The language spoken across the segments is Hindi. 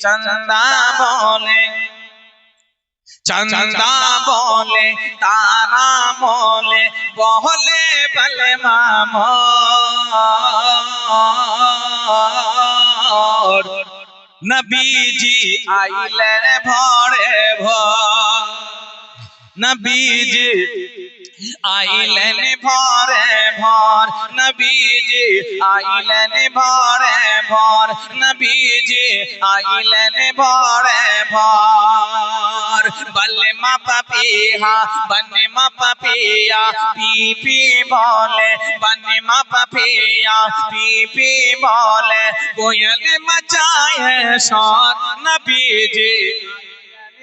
চন্দা বলে চন্দা বলে তারা বলে বহলে বলে মামর। নবীজি আইলেন ভরে ভর। নবীজি आई लेने भार नबी जी आई लेने भार नबी जी आई लेने भार भार। बल्ले मा पपिया बने मा पपिया पी पी बोले बने मा पपिया पी पी बोले। कोयल मचाए शान नबी जी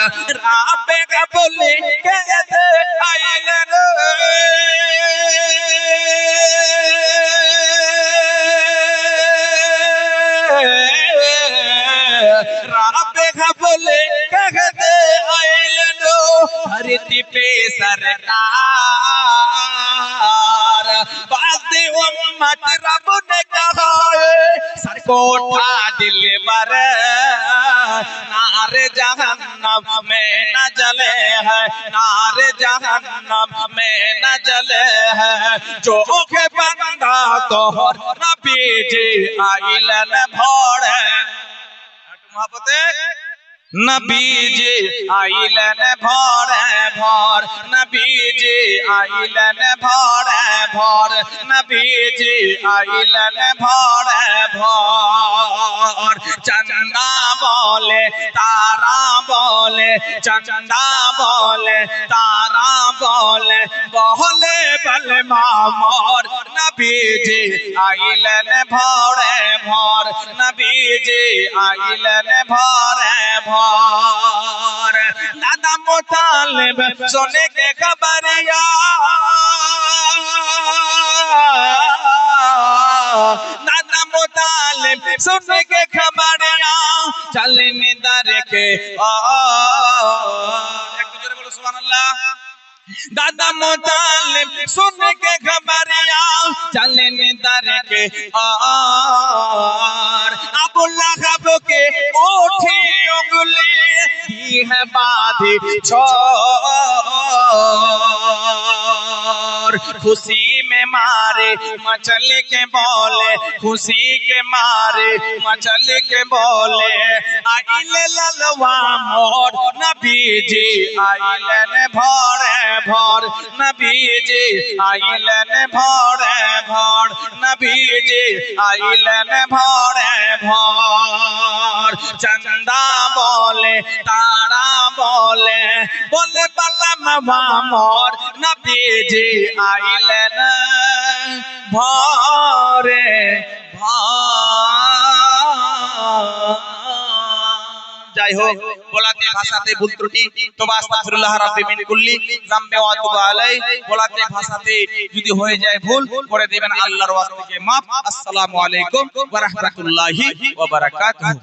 रा खां भुल गु रा खां भल गयल हरि दिपे सर बासे मट रु नारे जहन्नम में न जले है। नारे जहन्नम में न जले है। जो के बंदा तोहर नबी जी आइलन भोड़े। मोहब्बतें। নবীজি আইলেন ভরে ভর নবীজি আইলেন ভরে ভর নবীজি আইলেন ভরে ভর চন্দা বলে তারা বলে চন্দা বলে তারা বলে বহলে বলে মামর নবীজি আইলেন ভরে ভর নবীজি আইলেন ভরে ভর मुतालिब सोने के खबरिया नाना मुतालिब सोने के खबरिया चल दर के दादा मोताल सुन के खबरिया चलने दर के और अबुल्ला के ओ है बाधी छोर। खुशी में मारे, मचल के बोले। खुशी के मारे, मचल के बोले। आइले ललवा मोर नबी जी आइलन भोरे भोर। नबी जी आइलन भोरे भोर। नबी जी आइलन भोरे ঘর। চান্দা বলে তারা বলে বলে পালাম ভামর না পেজে আইলেন ভরে ভর যাই হোক, বলাতে ভাষাতে ভুল ত্রুটি। তোবা আস্তাগফিরুল্লাহ রাব্বি মিন কুল্লি যামবি ওয়া তুবু আলাই বলাতে ভাষাতে যদি হয়ে যায় ভুল, করে দিবেন আল্লাহর ওয়াস্তে। মাফ। আসসালামু আলাইকুম ওয়া রাহমাতুল্লাহি ওয়া বারাকাতুহু।